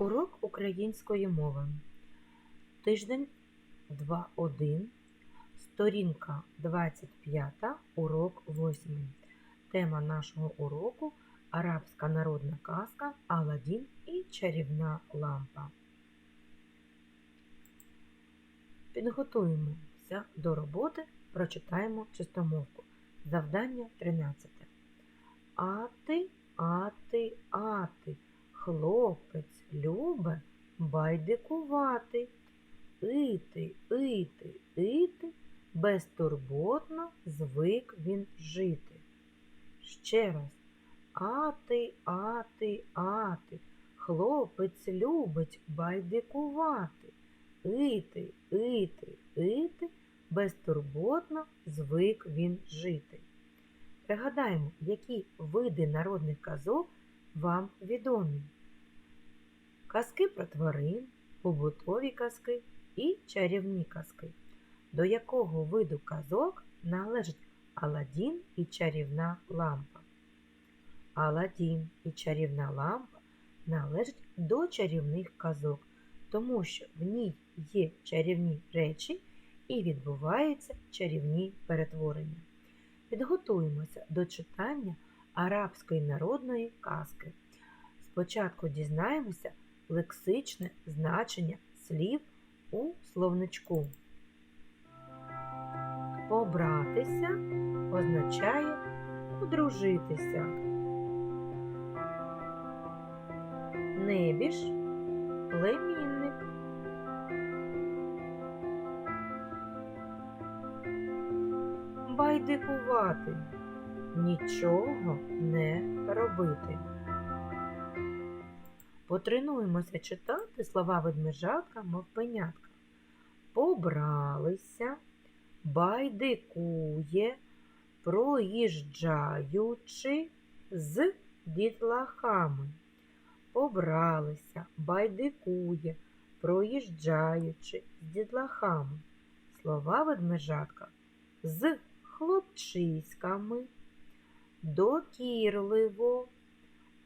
Урок української мови. Тиждень 2.1, сторінка 25, урок 8. Тема нашого уроку Арабська народна казка Аладдін і чарівна лампа. Підготуємося до роботи, прочитаємо чистомовку. Завдання 13. Ати, ати, ати. Хлопець любе байдикувати. Ити, ити, ити, безтурботно звик він жити. Ще раз. Ати, ати, ати, хлопець любить байдикувати. Ити, ити, ити, безтурботно звик він жити. Пригадаємо, які види народних казок вам відомі. Казки про тварин, побутові казки і чарівні казки. До якого виду казок належить Аладдін і чарівна лампа? Аладдін і чарівна лампа належать до чарівних казок, тому що в ній є чарівні речі і відбуваються чарівні перетворення. Підготуємося до читання арабської народної казки. Спочатку дізнаємося лексичне значення слів у словничку. Побратися означає одружитися. Небіж племінник. Байдикувати нічого не робити. Потренуємося читати слова ведмежатка, мовпенятка. Побралися, байдикує, проїжджаючи з дітлахами. Побралися, байдикує, проїжджаючи з дітлахами. Слова ведмежатка з хлопчиськами, докірливо,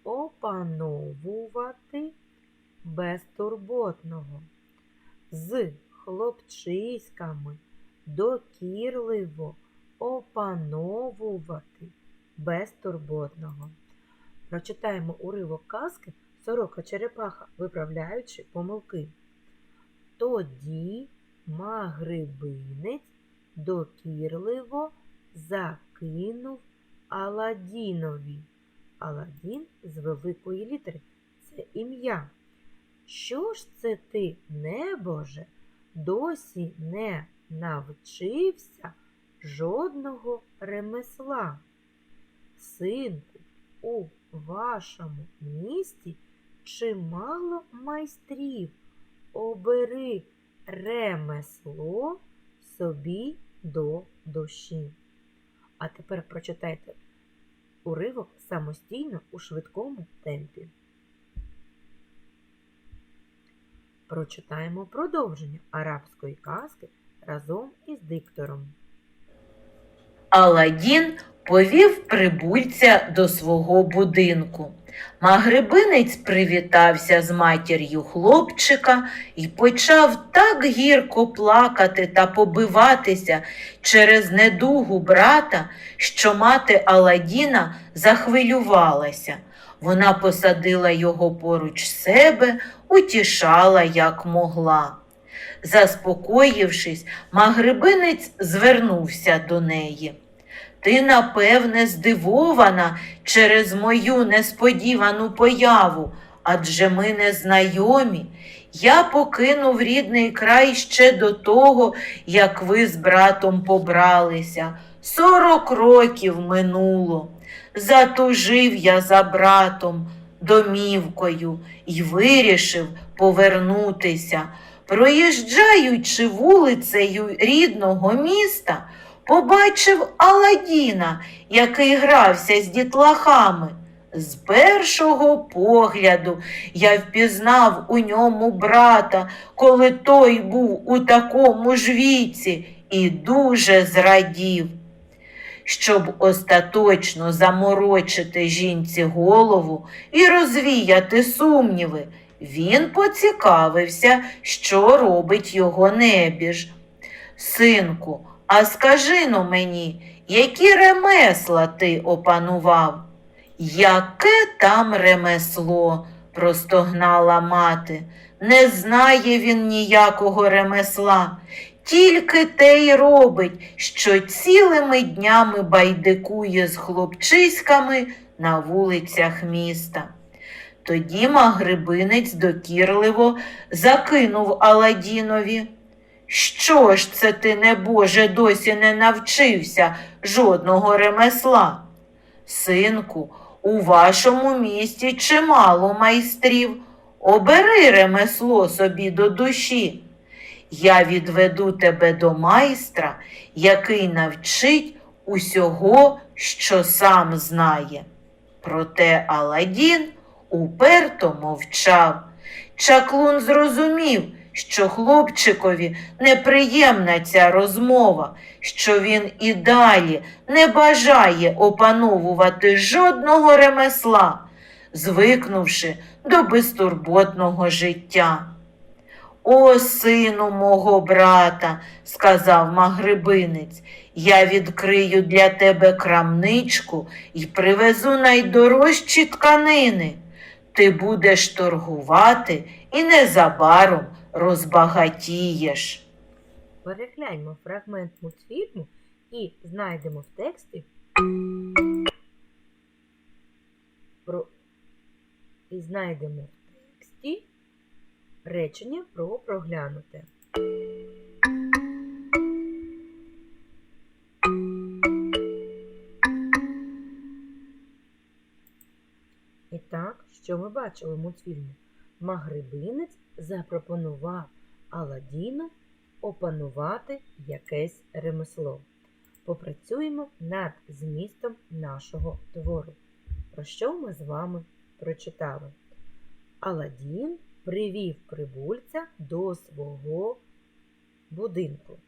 опановувати безтурботного, з хлопчиськами, докірливо, опановувати безтурботного. Прочитаємо уривок казки Сорока Черепаха, виправляючи помилки. Тоді магрибинець докірливо закинув Аладдінові. Аладдін з великої літери це ім'я. Що ж це ти, небоже, досі не навчився жодного ремесла? Синку, у вашому місті чимало майстрів. Обери ремесло собі до душі. А тепер прочитайте уривок самостійно у швидкому темпі. Прочитаємо продовження арабської казки разом із диктором. Аладдін повів прибульця до свого будинку. Магрибинець привітався з матір'ю хлопчика і почав так гірко плакати та побиватися через недугу брата, що мати Аладдіна захвилювалася. Вона посадила його поруч себе, утішала, як могла. Заспокоївшись, магрибинець звернувся до неї. Ти, напевне, здивована через мою несподівану появу, адже ми не знайомі. Я покинув рідний край ще до того, як ви з братом побралися. Сорок років минуло. Затужив я за братом, домівкою, і вирішив повернутися. Проїжджаючи вулицею рідного міста, побачив Аладдіна, який грався з дітлахами. З першого погляду я впізнав у ньому брата, коли той був у такому ж віці, і дуже зрадів. Щоб остаточно заморочити жінці голову і розвіяти сумніви, Він поцікавився, що робить його небіж. Синку, а скажи но мені, які ремесла ти опанував? Яке там ремесло? простогнала мати. Не знає він ніякого ремесла, тільки те й робить, що цілими днями байдикує з хлопчиськами на вулицях міста. Тоді магрибинець докірливо закинув Аладінові. Що ж це ти, небоже, досі не навчився жодного ремесла? Синку, у вашому місті чимало майстрів. Обери ремесло собі до душі. Я відведу тебе до майстра, який навчить усього, що сам знає. Проте Аладдін уперто мовчав. Чаклун зрозумів, що хлопчикові неприємна ця розмова, що він і далі не бажає опановувати жодного ремесла, звикнувши до безтурботного життя. О, сину мого брата, сказав магрибинець, я відкрию для тебе крамничку і привезу найдорожчі тканини. Ти будеш торгувати і незабаром розбагатієш. Перегляньмо фрагмент мультфільму і знайдемо в тексті про і знайдемо в тексті речення про проглянуте. І так, що ми бачили в мультфільмі? Магрибинець запропонував Аладдіну опанувати якесь ремесло. Попрацюємо над змістом нашого твору. Про що ми з вами прочитали? Аладдін привів прибульця до свого будинку.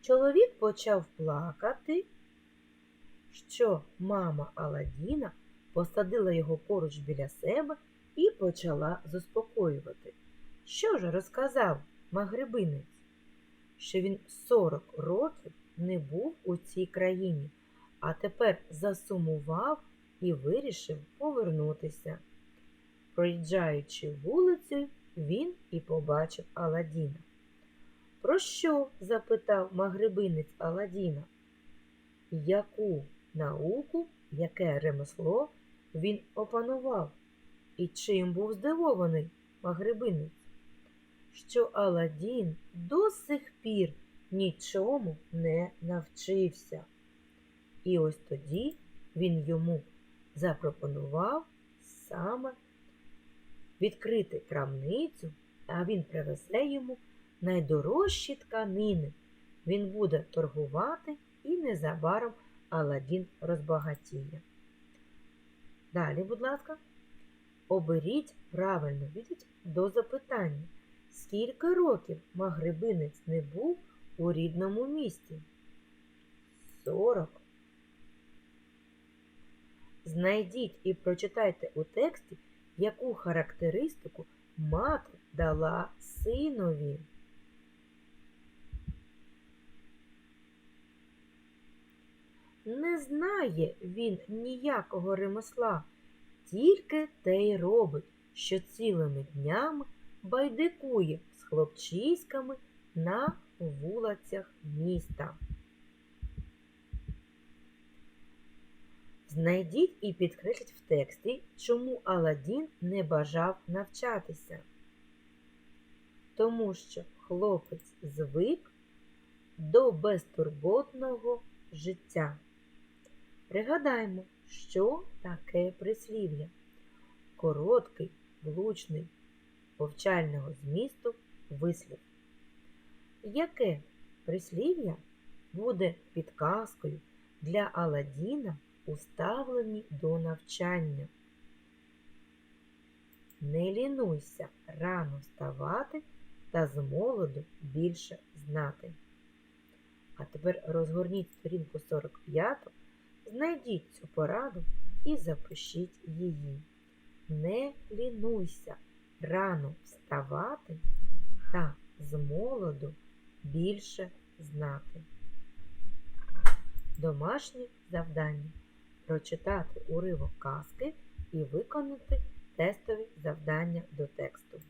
Чоловік почав плакати, що мама Аладдіна посадила його поруч біля себе і почала заспокоювати. Що ж розказав Магрибинець? Що він 40 років не був у цій країні, а тепер засумував і вирішив повернутися. Проїжджаючи вулицею, він і побачив Аладдіна. Про що? запитав Магрибинець Аладдіна. Яку науку, яке ремесло він опанував? І чим був здивований Магрибинець? Що Аладдін до сих пір нічому не навчився. І ось тоді він йому запропонував саме відкрити крамницю, а він привезе йому найдорожчі тканини. Він буде торгувати і незабаром Аладдін розбагатіє. Далі, будь ласка, оберіть правильну відповідь до запитання. Скільки років Магрибинець не був у рідному місті? Сорок. Знайдіть і прочитайте у тексті, яку характеристику мати дала синові. Не знає він ніякого ремесла, тільки те й робить, що цілими днями байдикує з хлопчиськами на вулицях міста. Знайдіть і підкресліть в тексті, чому Аладдін не бажав навчатися. Тому що хлопець звик до безтурботного життя. Пригадаймо, що таке прислів'я. Короткий, влучний, повчального змісту вислів. Яке прислів'я буде підказкою для Аладдіна у ставленні до навчання? Не лінуйся рано вставати та з молоду більше знати. А тепер розгорніть сторінку 45, знайдіть цю пораду і запишіть її. Не лінуйся рано вставати та з молоду більше знати. Домашнє завдання прочитати уривок казки і виконати тестові завдання до тексту.